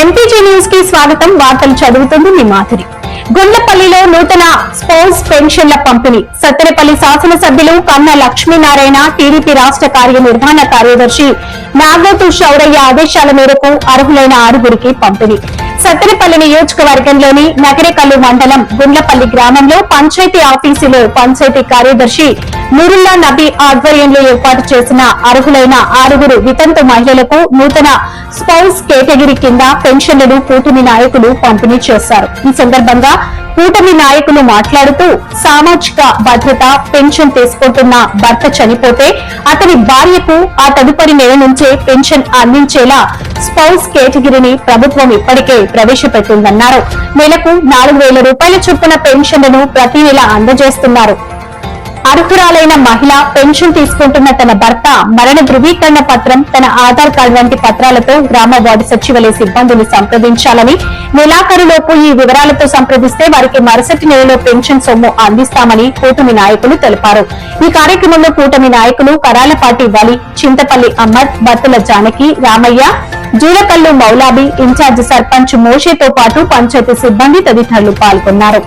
MPG న్యూస్కి స్వాగతం. వార్తలు చదువుతుంది మీ మాధురి గుండ్లపల్లిలో నూతన స్పోర్ట్స్ పెన్షన్ల పంపిణీ. సత్తెనపల్లి శాసనసభ్యులు కన్న లక్ష్మీనారాయణ టీడీపీ రాష్ట్ర కార్యనిర్వహణ కార్యదర్శి నాగోతు శౌరయ్య ఆదేశాల మేరకు అర్హులైన ఆరుగురికి పంపిణీ. సత్తెనపల్లి నియోజకవర్గంలోని నగరేకల్లు మండలం గుండ్లపల్లి గ్రామంలో పంచాయతీ ఆఫీసులో పంచాయతీ కార్యదర్శి నూరుల్లా నబీ ఆధ్వర్యంలో ఏర్పాటు చేసిన అర్హులైన ఆరుగురు వితంతు మహిళలకు నూతన స్పౌస్ కేటగిరీ కింద పెన్షన్లను కూటమి నాయకులు పంపిణీ చేశారు. ఈ సందర్భంగా కూటమి నాయకులు మాట్లాడుతూ సామాజిక భద్రత పెన్షన్ తీసుకుంటున్న భర్త చనిపోతే అతని భార్యకు ఆ తదుపరి నెల నుంచే పెన్షన్ అందించేలా స్పౌస్ కేటగిరీని ప్రభుత్వం ఇప్పటికే ప్రవేశపెట్టిందన్నారు. నెలకు నాలుగు వేల రూపాయల చొప్పున పెన్షన్లను ప్రతి నెల అందజేస్తున్నారు. అర్హురాలైన మహిళ పెన్షన్ తీసుకుంటున్న తన భర్త మరణ ధృవీకరణ పత్రం తన ఆధార్ కార్డు వంటి పత్రాలతో గ్రామ వార్డు సచివాలయ సిబ్బందిని సంప్రదించాలని నెలాఖరులోపు ఈ వివరాలతో సంప్రదిస్తే వారికి మరుసటి నెలలో పెన్షన్ సొమ్ము అందిస్తామని కూటమి నాయకులు తెలిపారు. ఈ కార్యక్రమంలో కూటమి నాయకులు కరాలపాటి వలి చింతపల్లి అహ్మద్ బత్తుల జానకి రామయ్య జూలకల్లు మౌలాబీ ఇన్ఛార్జ్ సర్పంచ్ మోషేతో పాటు పంచాయతీ సిబ్బంది తదితరులు పాల్గొన్నారు.